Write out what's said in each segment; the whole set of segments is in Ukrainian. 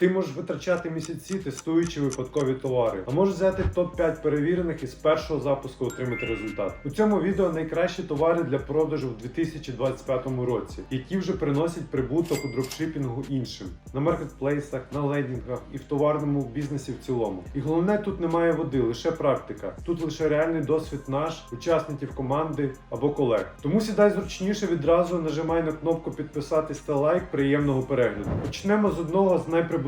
Ти можеш витрачати місяці, тестуючи випадкові товари, а можеш взяти топ-5 перевірених і з першого запуску отримати результат. У цьому відео найкращі товари для продажу в 2025 році, які вже приносять прибуток у дропшипінгу іншим на маркетплейсах, на лендінгах і в товарному бізнесі в цілому. І головне, тут немає води, лише практика. Тут лише реальний досвід наш, учасників команди або колег. Тому сідай зручніше відразу нажимай на кнопку підписатись та лайк. Приємного перегляду. Почнемо з одного з найприбутковіших,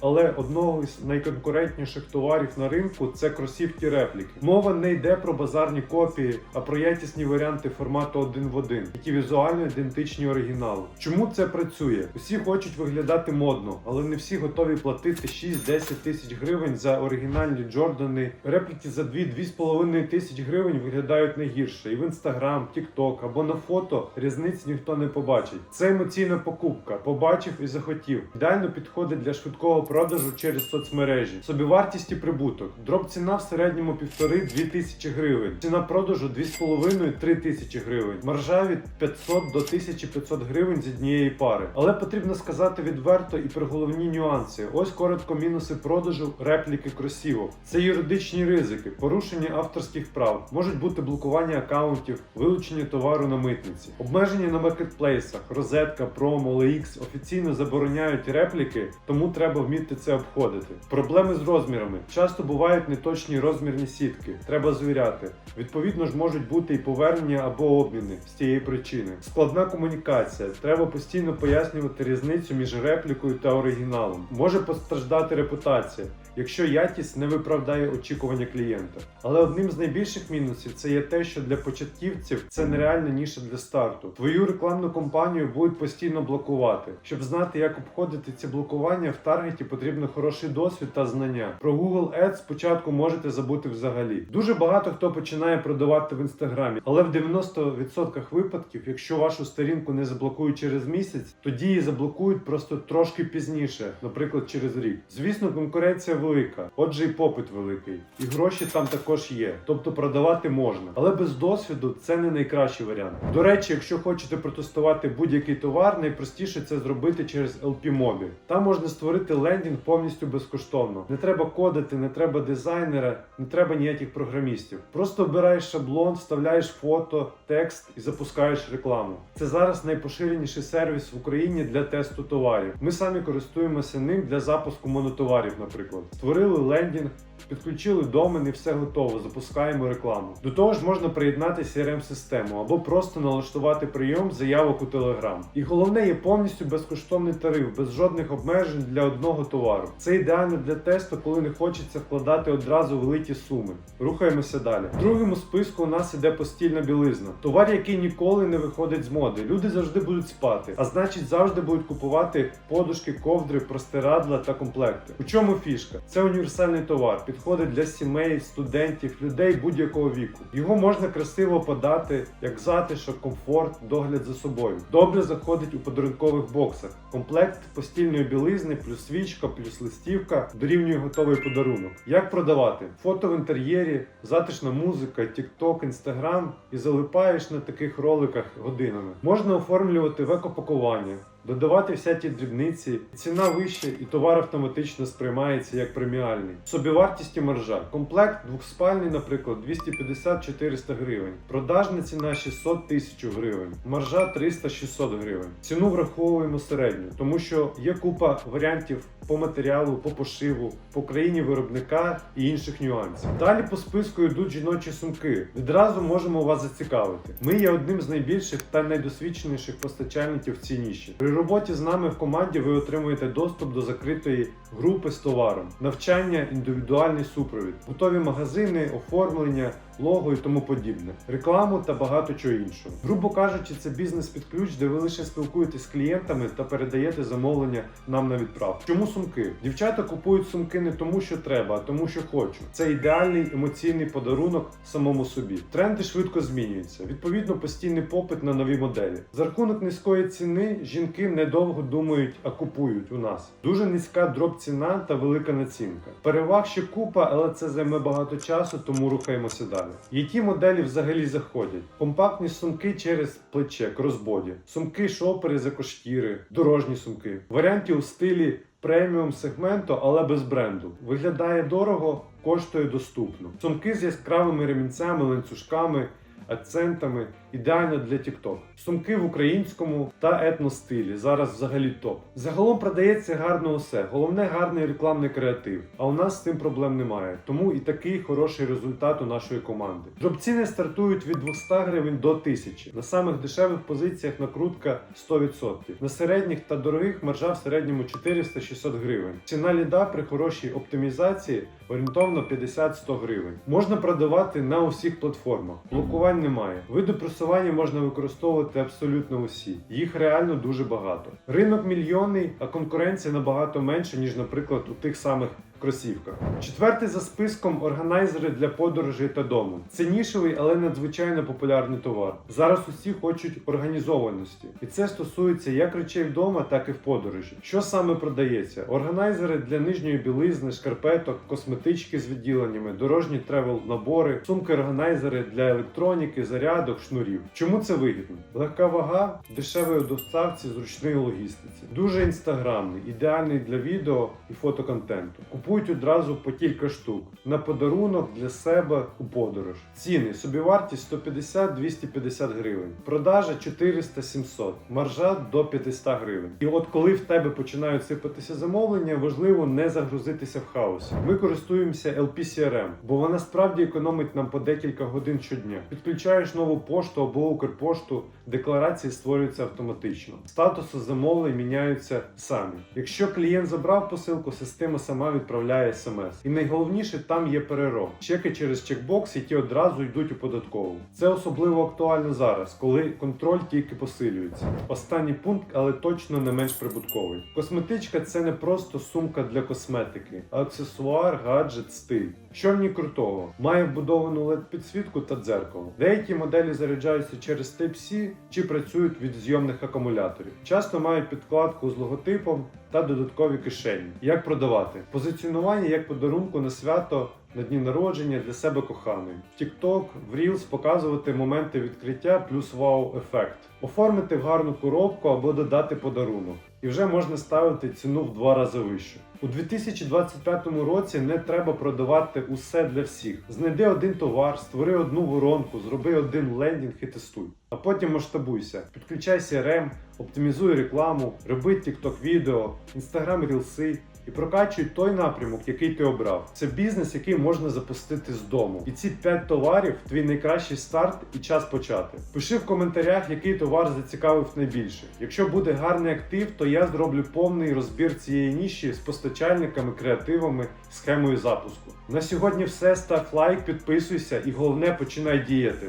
але одного із найконкурентніших товарів на ринку це кросівки репліки. Мова не йде про базарні копії, а про якісні варіанти формату один в один, які візуально ідентичні оригіналу. Чому це працює? Усі хочуть виглядати модно, але не всі готові платити 6-10 тисяч гривень за оригінальні Джордани. Репліки за 2-2,5 тисяч гривень виглядають не гірше. І в інстаграм, тікток або на фото різниць ніхто не побачить. Це емоційна покупка. Побачив і захотів. Ідеально підходить для швидкого продажу через соцмережі. Собівартість і прибуток. Дроп ціна в середньому 1,5-2 тисячі гривень. Ціна продажу 2,5-3 тисячі гривень. Маржа від 500 до 1500 гривень з однієї пари. Але потрібно сказати відверто і про головні нюанси. Ось коротко мінуси продажу репліки кросівок. Це юридичні ризики, порушення авторських прав, можуть бути блокування акаунтів, вилучення товару на митниці, обмеження на маркетплейсах, розетка, промо, OLX офіційно забороняють репліки, тому треба вміти це обходити. Проблеми з розмірами. Часто бувають неточні розмірні сітки, треба звіряти. Відповідно ж можуть бути і повернення або обміни з цієї причини. Складна комунікація. Треба постійно пояснювати різницю між реплікою та оригіналом. Може постраждати репутація, якщо якість не виправдає очікування клієнта. Але одним з найбільших мінусів це є те, що для початківців це нереальна ніша для старту. Твою рекламну кампанію будуть постійно блокувати. Щоб знати, як обходити ці блокування, в таргеті потрібно хороший досвід та знання. Про Google Ads спочатку можете забути взагалі. Дуже багато хто починає продавати в інстаграмі, але в 90% випадків, якщо вашу сторінку не заблокують через місяць, тоді її заблокують просто трошки пізніше, наприклад, через рік. Звісно, конкуренція велика, отже, і попит великий, і гроші там також є. Тобто продавати можна, але без досвіду це не найкращий варіант. До речі, якщо хочете протестувати будь-який товар, найпростіше це зробити через LP-Mobi. Там можна створити лендінг повністю безкоштовно. Не треба кодити, не треба дизайнера, не треба ніяких програмістів. Просто обираєш шаблон, вставляєш фото, текст і запускаєш рекламу. Це зараз найпоширеніший сервіс в Україні для тесту товарів. Ми самі користуємося ним для запуску монотоварів, наприклад. Створили лендінг. Підключили домен і все готово, запускаємо рекламу. До того ж можна приєднати crm систему або просто налаштувати прийом заявок у Telegram. І головне є повністю безкоштовний тариф, без жодних обмежень для одного товару. Це ідеально для тесту, коли не хочеться вкладати одразу великі суми. Рухаємося далі. В другому списку у нас іде постільна білизна. Товар, який ніколи не виходить з моди. Люди завжди будуть спати, а значить завжди будуть купувати подушки, ковдри, простирадла та комплекти. У чому фішка? Це універсальний товар, підходить для сімей, студентів, людей будь-якого віку. Його можна красиво подати як затишок, комфорт, догляд за собою. Добре заходить у подарункових боксах. Комплект постільної білизни, плюс свічка, плюс листівка дорівнює готовий подарунок. Як продавати? Фото в інтер'єрі, затишна музика, TikTok, Instagram і залипаєш на таких роликах годинами. Можна оформлювати в екопакування. Додавати всякі дрібниці, ціна вища і товар автоматично сприймається як преміальний. Собівартість і маржа. Комплект двохспальний, наприклад, 250-400 гривень. Продажна ціна 600 тисяч гривень. Маржа 300-600 гривень. Ціну враховуємо середню, тому що є купа варіантів по матеріалу, по пошиву, по країні виробника і інших нюансів. Далі по списку йдуть жіночі сумки. Відразу можемо вас зацікавити. Ми є одним з найбільших та найдосвідченіших постачальників в. Роботі з нами в команді ви отримуєте доступ до закритої групи з товаром, навчання, індивідуальний супровід, готові магазини, оформлення, лого і тому подібне, рекламу та багато чого іншого. Грубо кажучи, це бізнес під ключ, де ви лише спілкуєтесь з клієнтами та передаєте замовлення нам на відправку. Чому сумки? Дівчата купують сумки не тому, що треба, а тому, що хочу. Це ідеальний емоційний подарунок самому собі. Тренди швидко змінюються. Відповідно, постійний попит на нові моделі. За рахунок низької ціни жінки недовго думають, а купують у нас. Дуже низька дроп ціна та велика націнка. Переваг ще купа, але це займе багато часу, тому рухаємося далі. Які моделі взагалі заходять? Компактні сумки через плече, кросбоді, сумки шопери з екошкіри, дорожні сумки, варіантів у стилі преміум сегменту, але без бренду. Виглядає дорого, коштує доступно. Сумки з яскравими ремінцями, ланцюжками, акцентами ідеально для TikTok. Сумки в українському та етностилі. Зараз взагалі топ. Загалом продається гарно усе. Головне гарний рекламний креатив. А у нас з цим проблем немає. Тому і такий хороший результат у нашої команди. Дропціни стартують від 200 гривень до 1000. На самих дешевих позиціях накрутка 100%. На середніх та дорогих маржа в середньому 400-600 гривень. Ціна ліда при хорошій оптимізації орієнтовно 50-100 гривень. Можна продавати на усіх платформах. Блокувань немає. Види просування можна використовувати абсолютно усі. Їх реально дуже багато. Ринок мільйонний, а конкуренція набагато менше, ніж, наприклад, у тих самих кросівках. Четвертий за списком органайзери для подорожей та дому. Це нішевий, але надзвичайно популярний товар. Зараз усі хочуть організованості, і це стосується як речей вдома, так і в подорожі. Що саме продається? Органайзери для нижньої білизни, шкарпеток, косметички з відділеннями, дорожні тревел набори, сумки органайзери для електроніки, зарядок, шнурів. Чому це вигідно? Легка вага, дешевий у доставці, зручний у логістиці. Дуже інстаграмний, ідеальний для відео і фотоконтенту. Купують одразу по кілька штук на подарунок для себе у подорож. Ціни собівартість 150-250 гривень, продажа 400-700, маржа до 500 гривень. І от коли в тебе починають сипатися замовлення, важливо не загрузитися в хаосі. Ми користуємося LPCRM, бо вона справді економить нам по декілька годин щодня. Підключаєш нову пошту або Укрпошту, декларації створюються автоматично. Статуси замовлень міняються самі. Якщо клієнт забрав посилку, система сама відправляє смс. І найголовніше там є перероб. Чеки через чекбокс, які одразу йдуть у податкову. Це особливо актуально зараз, коли контроль тільки посилюється. Останній пункт, але точно не менш прибутковий. Косметичка це не просто сумка для косметики, а аксесуар, гаджет, стиль. Що ній крутого? Має вбудовану led підсвітку та дзеркало. Деякі моделі заряджаються через Type-C чи працюють від зйомних акумуляторів. Часто мають підкладку з логотипом та додаткові кишені. Як продавати? Позиціонування як подарунку на свято. На дні народження для себе коханої. В TikTok, в Reels показувати моменти відкриття плюс вау-ефект. Оформити гарну коробку або додати подарунок. І вже можна ставити ціну в два рази вищу. У 2025 році не треба продавати усе для всіх. Знайди один товар, створи одну воронку, зроби один лендінг і тестуй. А потім масштабуйся. Підключай CRM, оптимізуй рекламу, роби TikTok відео, Instagram рілси і прокачуй той напрямок, який ти обрав. Це бізнес, який можна запустити з дому. І ці 5 товарів твій найкращий старт і час почати. Пиши в коментарях, який товар зацікавив найбільше. Якщо буде гарний актив, то я зроблю повний розбір цієї ніші з постачальниками, креативами, схемою запуску. На сьогодні все. Став лайк, підписуйся і головне починай діяти.